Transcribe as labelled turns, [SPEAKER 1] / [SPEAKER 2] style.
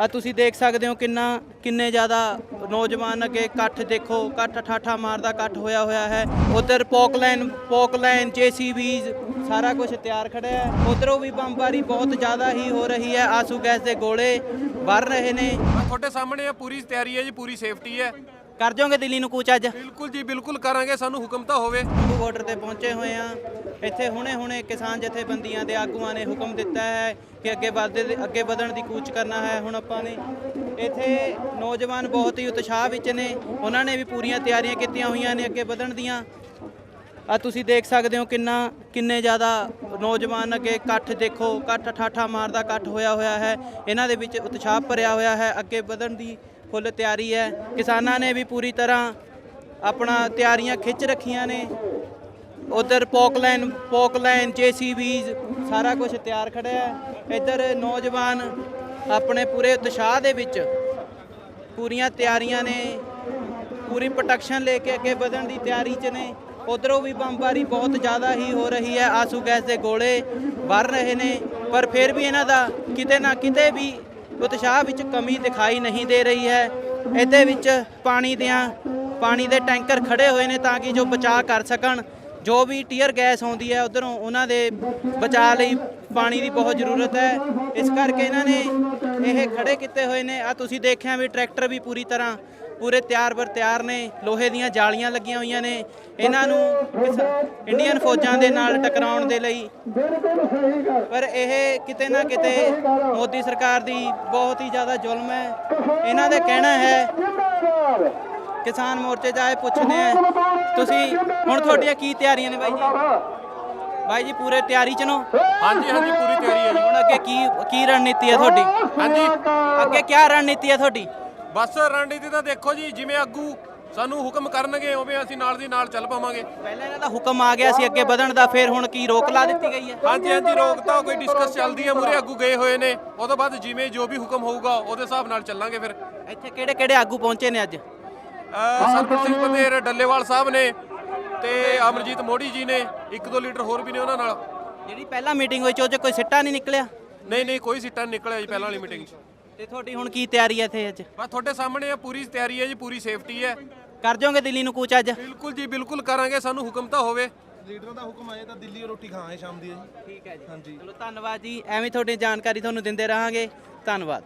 [SPEAKER 1] ਆ ਤੁਸੀਂ ਦੇਖ ਸਕਦੇ ਹੋ ਕਿੰਨਾ, ਕਿੰਨੇ ਜ਼ਿਆਦਾ ਨੌਜਵਾਨ ਅੱਗੇ ਇਕੱਠ ਦੇਖੋ, ਇਕੱਠ ਠਾਠਾ ਮਾਰਦਾ, ਇਕੱਠ ਹੋਇਆ ਹੋਇਆ ਹੈ। ਉਧਰ ਪੋਕਲਾਈਨ ਪੋਕਲਾਈਨ ਜੀਸੀਬੀਜ਼ ਸਾਰਾ ਕੁਝ ਤਿਆਰ ਖੜਿਆ ਹੈ। ਉਧਰੋਂ ਵੀ ਬੰਬਾਰੀ ਬਹੁਤ ਜ਼ਿਆਦਾ ਹੀ ਹੋ ਰਹੀ ਹੈ। ਆਸੂ ਗੈਸ ਦੇ ਗੋਲੇ ਵਰ ਰਹੇ ਨੇ।
[SPEAKER 2] ਤੁਹਾਡੇ ਸਾਹਮਣੇ ਆ, ਪੂਰੀ ਤਿਆਰੀ ਹੈ ਜੀ, ਪੂਰੀ ਸੇਫਟੀ ਹੈ।
[SPEAKER 1] ਕਰ ਜਾਓਗੇ ਦਿੱਲੀ ਨੂੰ ਕੂਚ ਅੱਜ?
[SPEAKER 2] ਬਿਲਕੁਲ ਜੀ ਬਿਲਕੁਲ ਕਰਾਂਗੇ ਸਾਨੂੰ ਹੁਕਮ ਤਾਂ ਹੋਵੇ।
[SPEAKER 1] ਬਾਰਡਰ ਤੇ ਪਹੁੰਚੇ ਹੋਏ ਆ। ਇੱਥੇ ਹੁਣੇ-ਹੁਣੇ ਕਿਸਾਨ ਜਥੇਬੰਦੀਆਂ ਦੇ ਆਗੂਆਂ ਨੇ ਹੁਕਮ ਦਿੱਤਾ ਹੈ ਕਿ ਅੱਗੇ ਵਧਦੇ ਅੱਗੇ ਵਧਣ ਦੀ ਕੂਚ ਕਰਨਾ ਹੈ ਹੁਣ ਆਪਾਂ ਨੇ। ਇੱਥੇ ਨੌਜਵਾਨ ਬਹੁਤ ਹੀ ਉਤਸ਼ਾਹ ਵਿੱਚ ਨੇ। ਉਹਨਾਂ ਨੇ ਵੀ ਪੂਰੀਆਂ ਤਿਆਰੀਆਂ ਕੀਤੀਆਂ ਹੋਈਆਂ ਨੇ ਅੱਗੇ ਵਧਣ ਦੀਆਂ। ਆ ਤੁਸੀਂ ਦੇਖ ਸਕਦੇ ਹੋ ਕਿੰਨਾ, ਕਿੰਨੇ ਜ਼ਿਆਦਾ ਨੌਜਵਾਨ ਅੱਗੇ ਇਕੱਠ ਦੇਖੋ, ਇਕੱਠ ਠਾਠਾ ਮਾਰਦਾ, ਇਕੱਠ ਹੋਇਆ ਹੋਇਆ ਹੈ। ਇਹਨਾਂ ਦੇ ਵਿੱਚ ਉਤਸ਼ਾਹ ਭਰਿਆ ਹੋਇਆ ਹੈ, ਅੱਗੇ ਵਧਣ ਦੀ ਫੁੱਲ ਤਿਆਰੀ ਹੈ। ਕਿਸਾਨਾਂ ਨੇ ਵੀ ਪੂਰੀ ਤਰ੍ਹਾਂ ਆਪਣਾ ਤਿਆਰੀਆਂ ਖਿੱਚ ਰੱਖੀਆਂ ਨੇ। ਉਧਰ ਪੋਕਲਾਈਨ ਪੋਕਲਾਈਨ ਜੀਸੀਬੀਜ਼ ਸਾਰਾ ਕੁਝ ਤਿਆਰ ਖੜਿਆ ਹੈ। ਇੱਧਰ ਨੌਜਵਾਨ ਆਪਣੇ ਪੂਰੇ ਉਤਸ਼ਾਹ ਦੇ ਵਿੱਚ ਪੂਰੀਆਂ ਤਿਆਰੀਆਂ ਨੇ, ਪੂਰੀ ਪ੍ਰੋਟੈਕਸ਼ਨ ਲੈ ਕੇ ਅੱਗੇ ਵਧਣ ਦੀ ਤਿਆਰੀ 'ਚ ਨੇ। ਉਧਰੋਂ ਵੀ ਬੰਬਾਰੀ ਬਹੁਤ ਜ਼ਿਆਦਾ ਹੀ ਹੋ ਰਹੀ ਹੈ, ਆਸੂ ਗੈਸ ਦੇ ਗੋਲੇ ਵਰ ਰਹੇ ਨੇ, ਪਰ ਫਿਰ ਵੀ ਇਹਨਾਂ ਦਾ ਕਿਤੇ ਨਾ ਕਿਤੇ ਵੀ ਉਤਸ਼ਾਹ ਵਿੱਚ ਕਮੀ ਦਿਖਾਈ ਨਹੀਂ ਦੇ ਰਹੀ ਹੈ। ਇਹਦੇ ਵਿੱਚ ਪਾਣੀ ਦੀਆਂ, ਪਾਣੀ ਦੇ ਟੈਂਕਰ ਖੜੇ ਹੋਏ ਨੇ ਤਾਂ ਕਿ ਜੋ ਬਚਾਅ ਕਰ ਸਕਣ। ਜੋ ਵੀ ਟੀਅਰ ਗੈਸ ਆਉਂਦੀ ਹੈ, ਉਧਰੋਂ ਉਹਨਾਂ ਦੇ ਬਚਾਅ ਲਈ ਪਾਣੀ ਦੀ ਬਹੁਤ ਜ਼ਰੂਰਤ ਹੈ। ਇਸ ਕਰਕੇ ਇਹਨਾਂ ਨੇ ਇਹ ਖੜੇ ਕੀਤੇ ਹੋਏ ਨੇ। ਆ ਤੁਸੀਂ ਦੇਖਿਆ ਵੀ ਟਰੈਕਟਰ ਵੀ ਪੂਰੀ ਤਰ੍ਹਾਂ ਪੂਰੇ ਤਿਆਰ ਬਰ ਤਿਆਰ ਨੇ ਲੋਹੇ ਦੀਆਂ ਜਾਲੀਆਂ ਲੱਗੀਆਂ ਹੋਈਆਂ ਨੇ। ਇਹਨਾਂ ਨੂੰ ਇੰਡੀਅਨ ਫੌਜਾਂ ਦੇ ਨਾਲ ਟਕਰਾਉਣ ਦੇ ਲਈ ਪਰ ਇਹ ਕਿਤੇ ਨਾ ਕਿਤੇ ਮੋਦੀ ਸਰਕਾਰ ਦੀ ਬਹੁਤ ਹੀ ਜ਼ਿਆਦਾ ਜ਼ੁਲਮ ਹੈ। ਇਹਨਾਂ ਦਾ ਕਹਿਣਾ ਹੈ ਕਿਸਾਨ ਮੋਰਚੇ ਆਏ ਪੁੱਛਦੇ ਆ। ਤੁਸੀਂ ਹੁਣ ਤੁਹਾਡੀਆਂ ਕੀ ਤਿਆਰੀਆਂ ਨੇ ਬਾਈ ਜੀ? ਬਾਈ ਜੀ ਪੂਰੇ ਤਿਆਰੀ 'ਚ ਨੂੰ?
[SPEAKER 2] ਹਾਂਜੀ ਹਾਂਜੀ ਪੂਰੀ ਤਿਆਰੀ ਹੈ
[SPEAKER 1] ਹੁਣ ਅੱਗੇ ਕੀ ਕੀ ਰਣਨੀਤੀ ਹੈ ਤੁਹਾਡੀ?
[SPEAKER 2] ਹਾਂਜੀ।
[SPEAKER 1] ਅੱਗੇ ਕੀ ਰਣਨੀਤੀ ਹੈ ਤੁਹਾਡੀ?
[SPEAKER 2] ਬਸ ਰਣਨੀਤੀ ਤਾਂ ਦੇਖੋ ਜੀ ਜਿਵੇਂ ਆਗੂ ਸਾਨੂੰ ਹੁਕਮ ਕਰਨਗੇ ਉਵੇਂ ਅਸੀਂ ਨਾਲ ਦੀ ਨਾਲ ਚੱਲ ਪਾਵਾਂਗੇ।
[SPEAKER 1] ਪਹਿਲਾਂ ਇਹਨਾਂ ਦਾ ਹੁਕਮ ਆ ਗਿਆ ਸੀ ਅੱਗੇ ਵਧਣ ਦਾ ਫਿਰ ਹੁਣ ਕੀ ਰੋਕ ਲਾ ਦਿੱਤੀ ਗਈ ਹੈ?
[SPEAKER 2] ਹਾਂਜੀ ਹਾਂਜੀ ਰੋਕ ਤਾਂ ਕੋਈ ਡਿਸਕਸ ਚੱਲਦੀ ਹੈ ਮੂਰੇ ਆਗੂ ਗਏ ਹੋਏ ਨੇ। ਉਹ ਤੋਂ ਬਾਅਦ ਜਿਵੇਂ ਜੋ ਵੀ ਹੁਕਮ ਹੋਊਗਾ ਉਹਦੇ ਹਿਸਾਬ ਨਾਲ ਚੱਲਾਂਗੇ ਫਿਰ।
[SPEAKER 1] ਇੱਥੇ ਕਿਹੜੇ ਕਿਹੜੇ ਆਗੂ ਪਹੁੰਚੇ ਨੇ ਅੱਜ?
[SPEAKER 2] ਸਰਪ੍ਰੀਤ ਸਿੰਘ ਪੰਦੇਰ ਡੱਲੇਵਾਲ ਸਾਹਿਬ ਨੇ ਤੇ ਅਮਰਜੀਤ ਮੋੜੀ ਜੀ ਨੇ ਇੱਕ ਦੋ ਲੀਡਰ ਹੋਰ ਵੀ ਨੇ ਉਹਨਾਂ ਨਾਲ।
[SPEAKER 1] ਜਿਹੜੀ ਪਹਿਲਾਂ ਮੀਟਿੰਗ ਹੋਈ ਚ ਉਹ 'ਚ ਕੋਈ ਸਿੱਟਾ ਨਹੀਂ ਨਿਕਲਿਆ?
[SPEAKER 2] ਨਹੀਂ ਨਹੀਂ ਕੋਈ ਸੀਟਾਂ ਨਹੀਂ ਨਿਕਲਿਆ ਜੀ ਪਹਿਲਾਂ ਵਾਲੀ ਮੀਟਿੰਗ 'ਚ।
[SPEAKER 1] ਤੇ ਤੁਹਾਡੀ ਹੁਣ ਕੀ ਤਿਆਰੀ ਹੈ ਇੱਥੇ ਅੱਜ?
[SPEAKER 2] ਬਸ ਤੁਹਾਡੇ ਸਾਹਮਣੇ ਆ ਪੂਰੀ ਤਿਆਰੀ ਹੈ ਜੀ ਪੂਰੀ ਸੇਫਟੀ ਹੈ
[SPEAKER 1] ਕਰ ਜਾਓਗੇ ਦਿੱਲੀ ਨੂੰ ਕੂਚ ਅੱਜ?
[SPEAKER 2] ਬਿਲਕੁਲ ਜੀ ਬਿਲਕੁਲ ਕਰਾਂਗੇ ਸਾਨੂੰ ਹੁਕਮ ਤਾਂ ਹੋਵੇ।
[SPEAKER 3] ਲੀਡਰਾਂ ਦਾ ਹੁਕਮ ਆਇਆ ਤਾਂ ਦਿੱਲੀ ਰੋਟੀ ਖਾਵਾਂਗੇ ਸ਼ਾਮ ਦੀ ਜੀ।
[SPEAKER 1] ਠੀਕ ਹੈ ਜੀ।
[SPEAKER 3] ਹਾਂਜੀ।
[SPEAKER 1] ਚਲੋ ਧੰਨਵਾਦ ਜੀ ਐਵੇਂ ਤੁਹਾਡੀ ਜਾਣਕਾਰੀ ਤੁਹਾਨੂੰ ਦਿੰਦੇ ਰਹਾਂਗੇ। ਧੰਨਵਾਦ।